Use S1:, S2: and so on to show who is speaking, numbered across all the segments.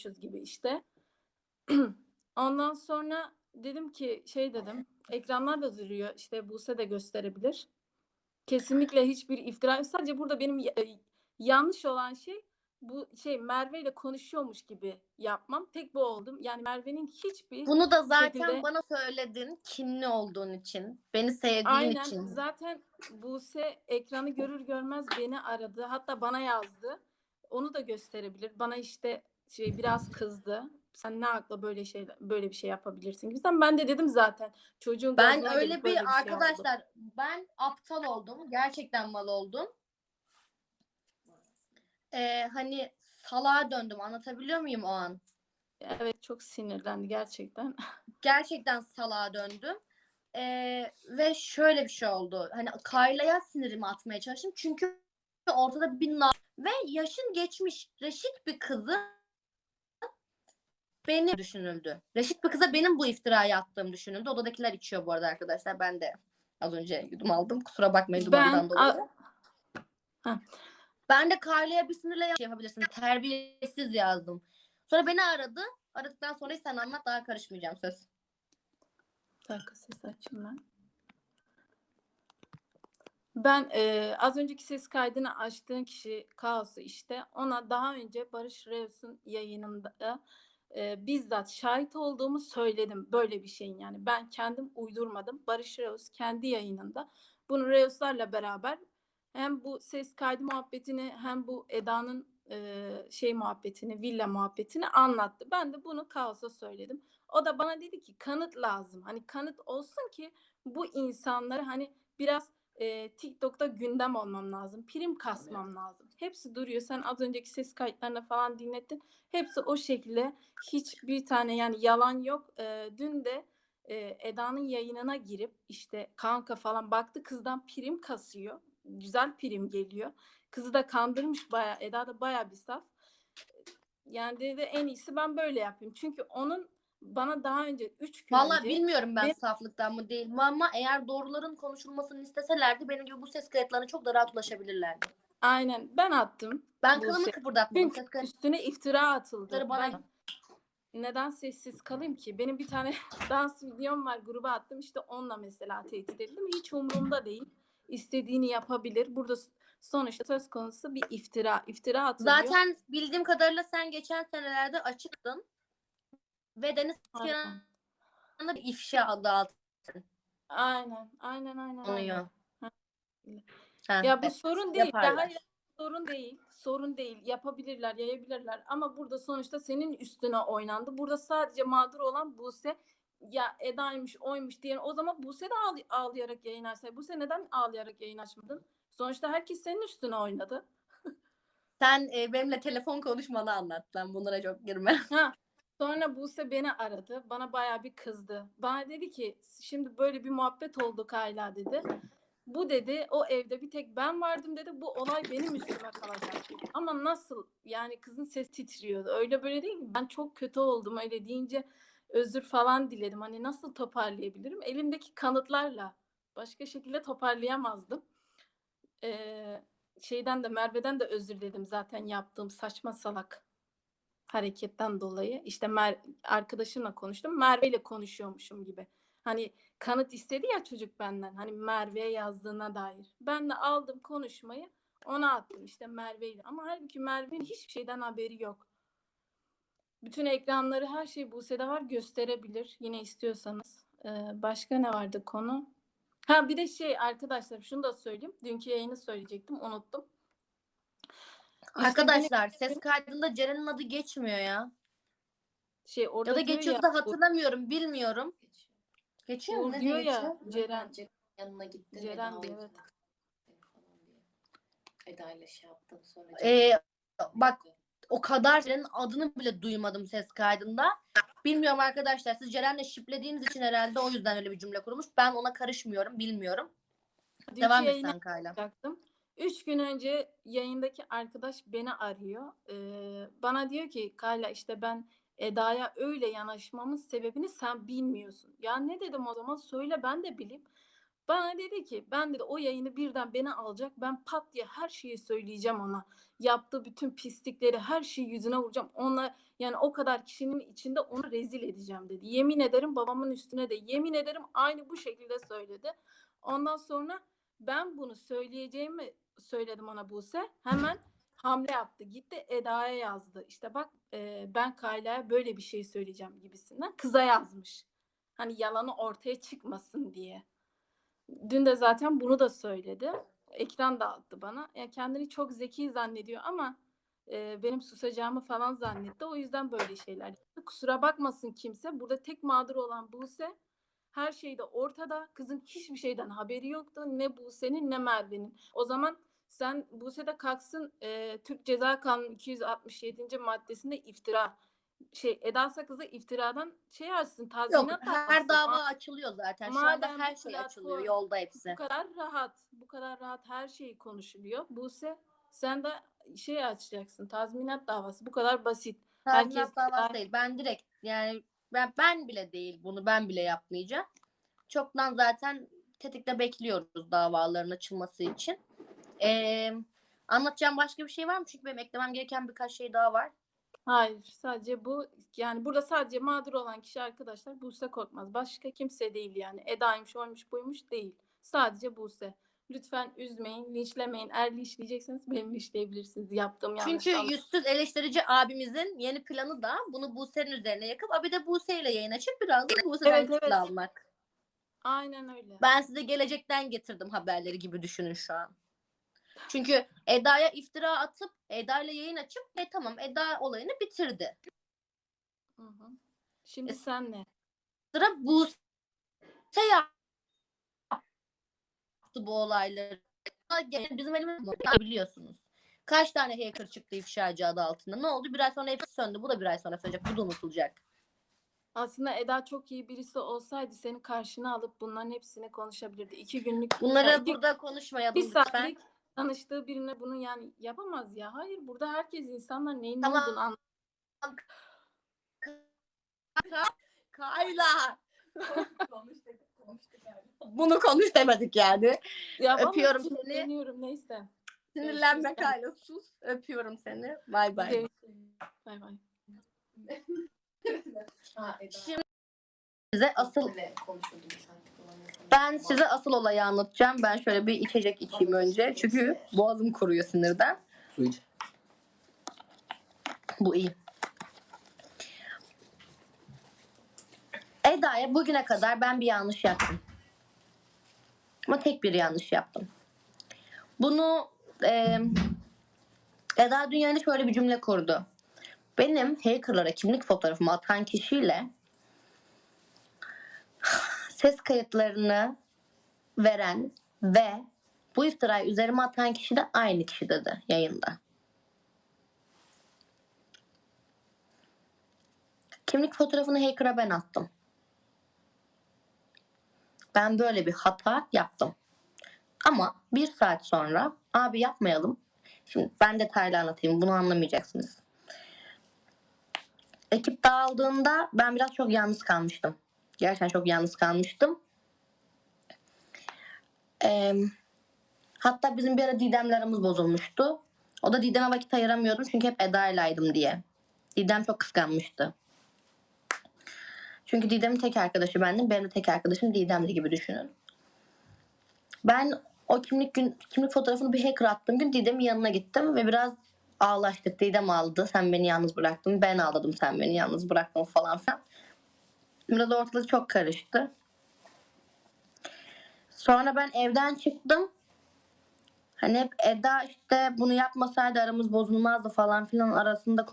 S1: konuşuyoruz gibi işte. Ondan sonra dedim ki şey dedim ekranlar da duruyor işte Buse de gösterebilir. Kesinlikle hiçbir iftira sadece burada benim e, yanlış olan şey bu şey Merve ile konuşuyormuş gibi yapmam. Tek bu oldum. Yani Merve'nin hiçbir
S2: Bunu da zaten
S1: şekilde-
S2: bana söyledin kinli olduğun için, beni sevdiğin
S1: Aynen.
S2: için.
S1: Zaten Buse ekranı görür görmez beni aradı. Hatta bana yazdı. Onu da gösterebilir. Bana işte şey biraz kızdı. Sen ne akla böyle şey böyle bir şey yapabilirsin gibisinden. Ben de dedim zaten çocuğun
S2: Ben öyle
S1: böyle
S2: bir
S1: şey
S2: arkadaşlar ben aptal oldum. Gerçekten mal oldum. Ee, hani salağa döndüm. Anlatabiliyor muyum o an?
S1: Evet çok sinirlendi gerçekten.
S2: Gerçekten salağa döndüm. Ee, ve şöyle bir şey oldu. Hani Kayla'ya sinirimi atmaya çalıştım. Çünkü ortada bir na- ve yaşın geçmiş reşit bir kızı benim düşünüldü. Reşit bir kıza benim bu iftirayı attığım düşünüldü. Odadakiler içiyor bu arada arkadaşlar. Ben de az önce yudum aldım. Kusura bakmayın dumandan dolayı.
S1: a-
S2: Ben de Kayla'ya bir sinirle şey yapabilirsin. Terbiyesiz yazdım. Sonra beni aradı. Aradıktan sonra sen anlat daha karışmayacağım söz.
S1: Bir dakika ses açayım ben. Ben e, az önceki ses kaydını açtığın kişi Kaos'u işte ona daha önce Barış Reus'un yayınında e, bizzat şahit olduğumu söyledim böyle bir şeyin yani ben kendim uydurmadım. Barış Reus kendi yayınında bunu Reus'larla beraber hem bu ses kaydı muhabbetini hem bu Eda'nın e, şey muhabbetini villa muhabbetini anlattı. Ben de bunu Kaos'a söyledim. O da bana dedi ki kanıt lazım. Hani kanıt olsun ki bu insanları hani biraz e, TikTok'ta gündem olmam lazım. Prim kasmam lazım. Hepsi duruyor. Sen az önceki ses kayıtlarını falan dinlettin. Hepsi o şekilde. Hiçbir tane yani yalan yok. E, dün de e, Eda'nın yayınına girip işte kanka falan baktı kızdan prim kasıyor. Güzel prim geliyor. Kızı da kandırmış baya. Eda da baya bir saf. Yani dedi en iyisi ben böyle yapayım. Çünkü onun bana daha önce 3 gün
S2: Vallahi
S1: önce
S2: bilmiyorum ben
S1: Ve-
S2: saflıktan mı değil mi ama eğer doğruların konuşulmasını isteselerdi benim gibi bu ses kayıtlarına çok da rahat ulaşabilirlerdi.
S1: aynen ben attım.
S2: Ben
S1: Bu
S2: kılımı
S1: şey-
S2: kıpırdatmadım.
S1: Çünkü
S2: Ses kayıt...
S1: üstüne iftira atıldı.
S2: Bana-
S1: Ben neden sessiz kalayım ki? Benim bir tane dans videom var gruba attım işte onunla mesela tehdit edildim. Hiç umurumda değil. İstediğini yapabilir. Burada s- sonuçta söz konusu bir iftira. İftira atılıyor.
S2: Zaten bildiğim kadarıyla sen geçen senelerde açıktın. Ve Deniz
S1: Aynen.
S2: Bir ifşa adı altında
S1: Aynen, aynen, aynen.
S2: Ha,
S1: Ya bu
S2: evet,
S1: sorun değil.
S2: yaparlar.
S1: Daha ileride sorun değil. Sorun değil. Yapabilirler, yayabilirler. Ama burada sonuçta senin üstüne oynandı. Burada sadece mağdur olan Buse. Ya Eda'ymış, oymuş diye. O zaman Buse de ağlay- ağlayarak yayın açsaydı. Buse neden ağlayarak yayın açmadın? Sonuçta herkes senin üstüne oynadı.
S2: Sen e, benimle telefon konuşmanı anlat. Ben bunlara çok girme.
S1: Ha. Sonra Buse beni aradı. Bana bayağı bir kızdı. Bana dedi ki şimdi böyle bir muhabbet oldu Kayla dedi. Bu dedi o evde bir tek ben vardım dedi. Bu olay benim üstüme kalacak. Ama nasıl? Yani kızın ses titriyordu. Öyle böyle değil mi? Ben çok kötü oldum öyle deyince özür falan diledim. Hani nasıl toparlayabilirim? Elimdeki kanıtlarla. Başka şekilde toparlayamazdım. Ee, şeyden de Merve'den de özür dedim zaten yaptığım saçma salak hareketten dolayı. İşte Mer arkadaşımla konuştum. Merve ile konuşuyormuşum gibi. Hani kanıt istedi ya çocuk benden. Hani Merve'ye yazdığına dair. Ben de aldım konuşmayı ona attım işte Merve ile. Ama halbuki Merve'nin hiçbir şeyden haberi yok. Bütün ekranları her şey Buse'de var gösterebilir yine istiyorsanız. Ee, başka ne vardı konu? Ha bir de şey arkadaşlar şunu da söyleyeyim. Dünkü yayını söyleyecektim unuttum.
S2: Arkadaşlar ses kaydında Ceren'in adı geçmiyor ya.
S1: şey orada
S2: Ya da
S1: diyor
S2: geçiyorsa da hatırlamıyorum. Bilmiyorum. Geçiyor mu?
S1: Uğur
S2: Ne
S1: diyor
S2: diye
S1: ya
S2: geçiyor?
S1: Ceren.
S3: yanına gittin.
S1: Ceren
S3: Eda
S1: diyor,
S3: ile
S1: evet.
S3: falan diye. Eda ile şey yaptım sonra.
S2: Ee, bak o kadar Ceren'in adını bile duymadım ses kaydında. Bilmiyorum arkadaşlar. Siz Ceren'le şiplediğiniz için herhalde o yüzden öyle bir cümle kurmuş. Ben ona karışmıyorum. Bilmiyorum.
S1: Dünkü
S2: Devam et
S1: yayına
S2: sen Kayla.
S1: yapacaktım. Üç gün önce yayındaki arkadaş beni arıyor. Ee, bana diyor ki Kayla işte ben Eda'ya öyle yanaşmamın sebebini sen bilmiyorsun. Ya ne dedim o zaman söyle ben de bileyim. Bana dedi ki ben dedi o yayını birden beni alacak. Ben pat diye her şeyi söyleyeceğim ona. Yaptığı bütün pislikleri her şeyi yüzüne vuracağım. Ona yani o kadar kişinin içinde onu rezil edeceğim dedi. Yemin ederim babamın üstüne de yemin ederim aynı bu şekilde söyledi. Ondan sonra ben bunu söyleyeceğimi söyledim ona Buse. Hemen hamle yaptı. Gitti Eda'ya yazdı. İşte bak e, ben Kayla'ya böyle bir şey söyleyeceğim gibisinden. Kıza yazmış. Hani yalanı ortaya çıkmasın diye. Dün de zaten bunu da söyledi. Ekran dağıttı bana. Ya kendini çok zeki zannediyor ama e, benim susacağımı falan zannetti. O yüzden böyle şeyler. Kusura bakmasın kimse. Burada tek mağdur olan Buse. Her şey de ortada. Kızın hiçbir şeyden haberi yoktu. Ne Buse'nin ne Merve'nin. O zaman sen Buse de kalksın e, Türk Ceza Kanunu 267. maddesinde iftira şey Eda Sakız'a iftiradan şey açsın
S2: Yok
S1: tazminat
S2: her
S1: davası.
S2: dava
S1: Ma-
S2: açılıyor zaten. Şu anda her şey açılıyor. Yolda hepsi.
S1: bu kadar rahat, bu kadar rahat her şeyi konuşuluyor. Buse sen de şey açacaksın. Tazminat davası. Bu kadar basit.
S2: Tazminat
S1: Herkes-
S2: davası değil. Ben direkt yani ben, ben bile değil bunu ben bile yapmayacağım. Çoktan zaten tetikte bekliyoruz davaların açılması için. Ee, anlatacağım başka bir şey var mı? Çünkü benim eklemem gereken birkaç şey daha var.
S1: Hayır, sadece bu yani burada sadece mağdur olan kişi arkadaşlar Buse Korkmaz. Başka kimse değil yani. Eda'ymış, oymuş, buymuş değil. Sadece Buse. Lütfen üzmeyin, linçlemeyin. Eğer linçleyecekseniz beni linçleyebilirsiniz. Yaptığım yanlış.
S2: Çünkü
S1: anladım.
S2: yüzsüz eleştirici abimizin yeni planı da bunu Buse'nin üzerine yakıp abi de Buse ile yayın açıp biraz da Buse'den
S1: Evet, evet.
S2: almak.
S1: Aynen öyle.
S2: Ben size gelecekten getirdim haberleri gibi düşünün şu an. Çünkü Eda'ya iftira atıp Eda ile yayın açıp e tamam Eda olayını bitirdi.
S1: Hı hı. Şimdi
S2: E,
S1: sen ne?
S2: Sıra Buse yaptı bu olayları. Yani Bizim elimizde biliyorsunuz. Kaç tane hacker çıktı ifşacı adı altında. Ne oldu? Bir ay sonra hepsi söndü. Bu da bir ay sonra sönecek. Bu da unutulacak.
S1: Aslında Eda çok iyi birisi olsaydı seni karşına alıp bunların hepsini konuşabilirdi. İki günlük
S2: Bunları
S1: ya iki-
S2: burada konuşmayalım
S1: bir
S2: lütfen.
S1: saatlik tanıştığı birine bunu yani yapamaz ya. Hayır burada herkes insanlar neyin
S2: Tamam.
S1: olduğunu anlıyor.
S2: Kayla. Bunu konuş demedik yani.
S1: Yapamaz,
S2: Öpüyorum seni.
S1: neyse.
S2: Sinirlenme. Kayla sus. Öpüyorum seni. Bay bay.
S1: Bay bay.
S2: Şimdi size asıl ben size asıl olayı anlatacağım. Ben şöyle bir içecek içeyim önce. Çünkü boğazım kuruyor sinirden.
S4: Su iç.
S2: Bu iyi. Eda'ya bugüne kadar ben bir yanlış yaptım. Ama tek bir yanlış yaptım. Bunu e, Eda Dünya'da şöyle bir cümle kurdu. Benim hackerlara kimlik fotoğrafımı atan kişiyle ses kayıtlarını veren ve bu iftirayı üzerime atan kişi de aynı kişi dedi yayında. Kimlik fotoğrafını hacker'a ben attım. Ben böyle bir hata yaptım. Ama bir saat sonra abi yapmayalım. Şimdi ben detaylı anlatayım. Bunu anlamayacaksınız. Ekip dağıldığında ben biraz çok yalnız kalmıştım. Gerçekten çok yalnız kalmıştım. Ee, hatta bizim bir ara Didem'le aramız bozulmuştu. O da Didem'e vakit ayıramıyordum çünkü hep Eda'ylaydım diye. Didem çok kıskanmıştı. Çünkü Didem'in tek arkadaşı bendim. Benim de tek arkadaşım Didem'di gibi düşünün. Ben o kimlik gün kimlik fotoğrafını bir hacker attığım gün Didem'in yanına gittim ve biraz ağlaştık. Didem aldı. Sen beni yalnız bıraktın. Ben ağladım. Sen beni yalnız bıraktın falan filan. Biraz ortalık çok karıştı. Sonra ben evden çıktım. Hani hep Eda işte bunu yapmasaydı aramız bozulmazdı falan filan arasında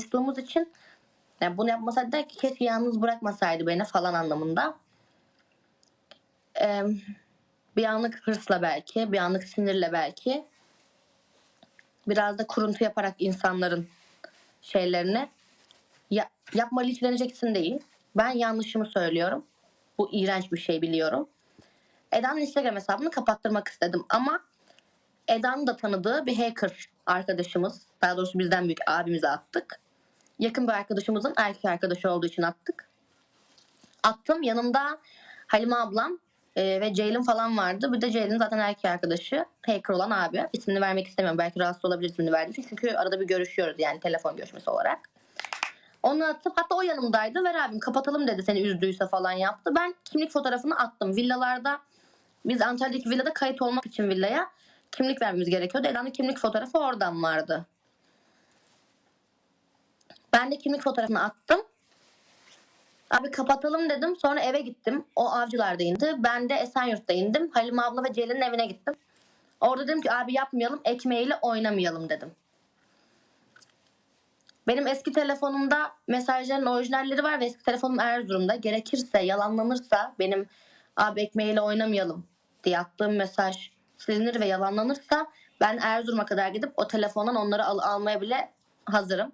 S2: konuştuğumuz için yani bunu yapmasaydı der ki keşke yalnız bırakmasaydı beni falan anlamında. Ee, bir anlık hırsla belki, bir anlık sinirle belki biraz da kuruntu yaparak insanların şeylerini ya, yapma linçleneceksin değil. Ben yanlışımı söylüyorum. Bu iğrenç bir şey biliyorum. Eda'nın Instagram hesabını kapattırmak istedim ama Eda'nın da tanıdığı bir hacker arkadaşımız, daha doğrusu bizden büyük abimize attık. Yakın bir arkadaşımızın erkek arkadaşı olduğu için attık. Attım. Yanımda Halime ablam e, ve Ceylin falan vardı. Bir de Ceylin zaten erkek arkadaşı. Hacker olan abi. İsmini vermek istemiyorum. Belki rahatsız olabilir ismini verdiğim için. Çünkü arada bir görüşüyoruz yani telefon görüşmesi olarak. Onu atıp hatta o yanımdaydı. Ver abim kapatalım dedi seni üzdüyse falan yaptı. Ben kimlik fotoğrafını attım. Villalarda biz Antalya'daki villada kayıt olmak için villaya kimlik vermemiz gerekiyordu. Eda'nın kimlik fotoğrafı oradan vardı. Ben de kimlik fotoğrafını attım. Abi kapatalım dedim. Sonra eve gittim. O avcılarda indi. Ben de Esenyurt'ta indim. Halime abla ve Ceylin'in evine gittim. Orada dedim ki abi yapmayalım ekmeğiyle oynamayalım dedim. Benim eski telefonumda mesajların orijinalleri var ve eski telefonum Erzurum'da. Gerekirse yalanlanırsa benim abi ekmeğiyle oynamayalım diye attığım mesaj silinir ve yalanlanırsa ben Erzurum'a kadar gidip o telefondan onları al- almaya bile hazırım.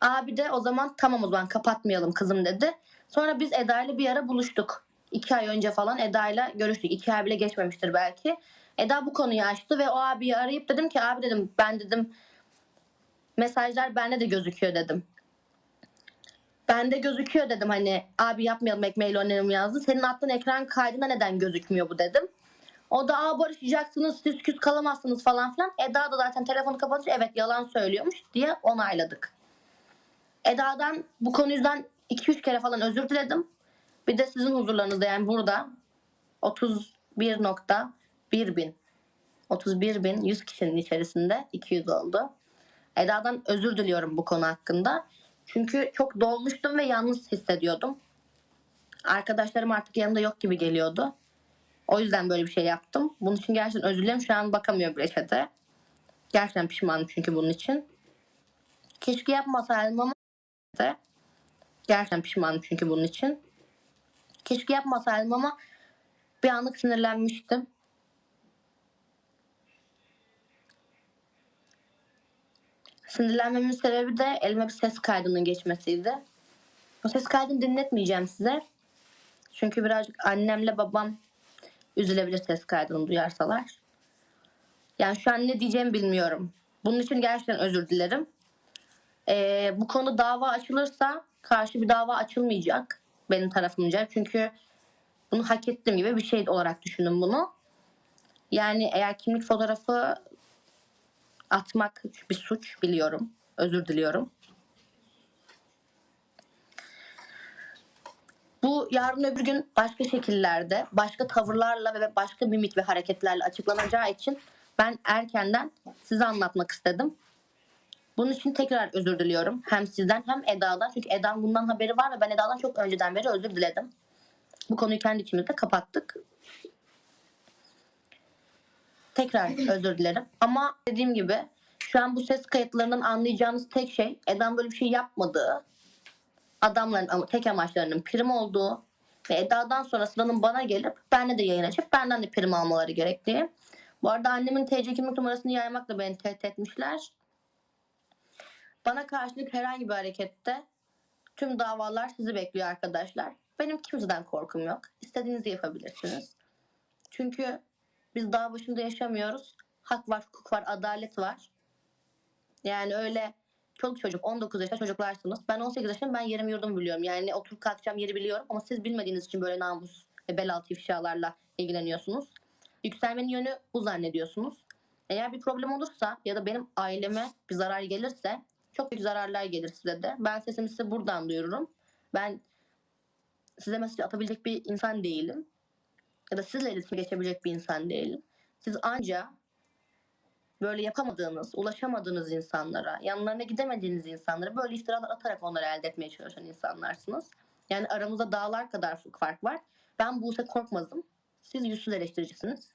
S2: Abi de o zaman tamam o zaman kapatmayalım kızım dedi. Sonra biz Eda ile bir ara buluştuk. İki ay önce falan Eda ile görüştük. İki ay bile geçmemiştir belki. Eda bu konuyu açtı ve o abiyi arayıp dedim ki abi dedim ben dedim mesajlar bende de gözüküyor dedim. Bende gözüküyor dedim hani abi yapmayalım ekmeğiyle oynayalım yazdı. Senin attığın ekran kaydında neden gözükmüyor bu dedim. O da aa barışacaksınız siz küs kalamazsınız falan filan. Eda da zaten telefonu kapatınca evet yalan söylüyormuş diye onayladık. Eda'dan bu konu yüzden 2-3 kere falan özür diledim. Bir de sizin huzurlarınızda yani burada 31.1 bin 31 bin 100 kişinin içerisinde 200 oldu. Eda'dan özür diliyorum bu konu hakkında. Çünkü çok dolmuştum ve yalnız hissediyordum. Arkadaşlarım artık yanımda yok gibi geliyordu. O yüzden böyle bir şey yaptım. Bunun için gerçekten özür dilerim. Şu an bakamıyorum chat'e. Gerçekten pişmanım çünkü bunun için. Keşke yapmasaydım ama de. Gerçekten pişmanım çünkü bunun için. Keşke yapmasaydım ama bir anlık sinirlenmiştim. Sinirlenmemin sebebi de elime bir ses kaydının geçmesiydi. O ses kaydını dinletmeyeceğim size. Çünkü birazcık annemle babam üzülebilir ses kaydını duyarsalar. Yani şu an ne diyeceğimi bilmiyorum. Bunun için gerçekten özür dilerim. Ee, bu konu dava açılırsa karşı bir dava açılmayacak benim tarafımca. Çünkü bunu hak ettiğim gibi bir şey olarak düşündüm bunu. Yani eğer kimlik fotoğrafı atmak bir suç biliyorum. Özür diliyorum. Bu yarın öbür gün başka şekillerde, başka tavırlarla ve başka mimik ve hareketlerle açıklanacağı için ben erkenden size anlatmak istedim. Bunun için tekrar özür diliyorum. Hem sizden hem Eda'dan. Çünkü Eda'nın bundan haberi var ve ben Eda'dan çok önceden beri özür diledim. Bu konuyu kendi içimizde kapattık. Tekrar özür dilerim. Ama dediğim gibi şu an bu ses kayıtlarından anlayacağınız tek şey Eda'nın böyle bir şey yapmadığı, adamların tek amaçlarının prim olduğu ve Eda'dan sonra sıranın bana gelip benle de yayın açıp benden de prim almaları gerektiği. Bu arada annemin TC kimlik numarasını yaymakla beni tehdit etmişler. Bana karşılık herhangi bir harekette tüm davalar sizi bekliyor arkadaşlar. Benim kimseden korkum yok. İstediğinizi yapabilirsiniz. Çünkü biz dağ başında yaşamıyoruz. Hak var, hukuk var, adalet var. Yani öyle çoluk çocuk 19 yaşında çocuklarsınız. Ben 18 yaşındayım ben yerimi yurdumu biliyorum. Yani oturup kalkacağım yeri biliyorum ama siz bilmediğiniz için böyle namus ve bel altı ifşalarla ilgileniyorsunuz. Yükselmenin yönü bu zannediyorsunuz. Eğer bir problem olursa ya da benim aileme bir zarar gelirse çok büyük zararlar gelir size de. Ben sesimi size buradan duyururum. Ben size mesaj atabilecek bir insan değilim. Ya da sizle iletişime geçebilecek bir insan değilim. Siz anca böyle yapamadığınız, ulaşamadığınız insanlara, yanlarına gidemediğiniz insanlara böyle iftiralar atarak onları elde etmeye çalışan insanlarsınız. Yani aramızda dağlar kadar fark var. Ben Buse Korkmaz'ım. Siz yüzsüz eleştiricisiniz.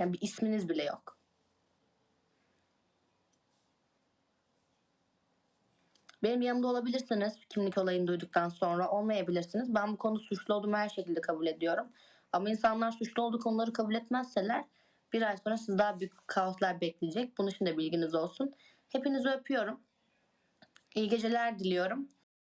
S2: Yani bir isminiz bile yok. Benim yanımda olabilirsiniz kimlik olayını duyduktan sonra olmayabilirsiniz. Ben bu konuda suçlu olduğumu her şekilde kabul ediyorum. Ama insanlar suçlu olduğu konuları kabul etmezseler bir ay sonra siz daha büyük kaoslar bekleyecek. Bunun için de bilginiz olsun. Hepinizi öpüyorum. İyi geceler diliyorum.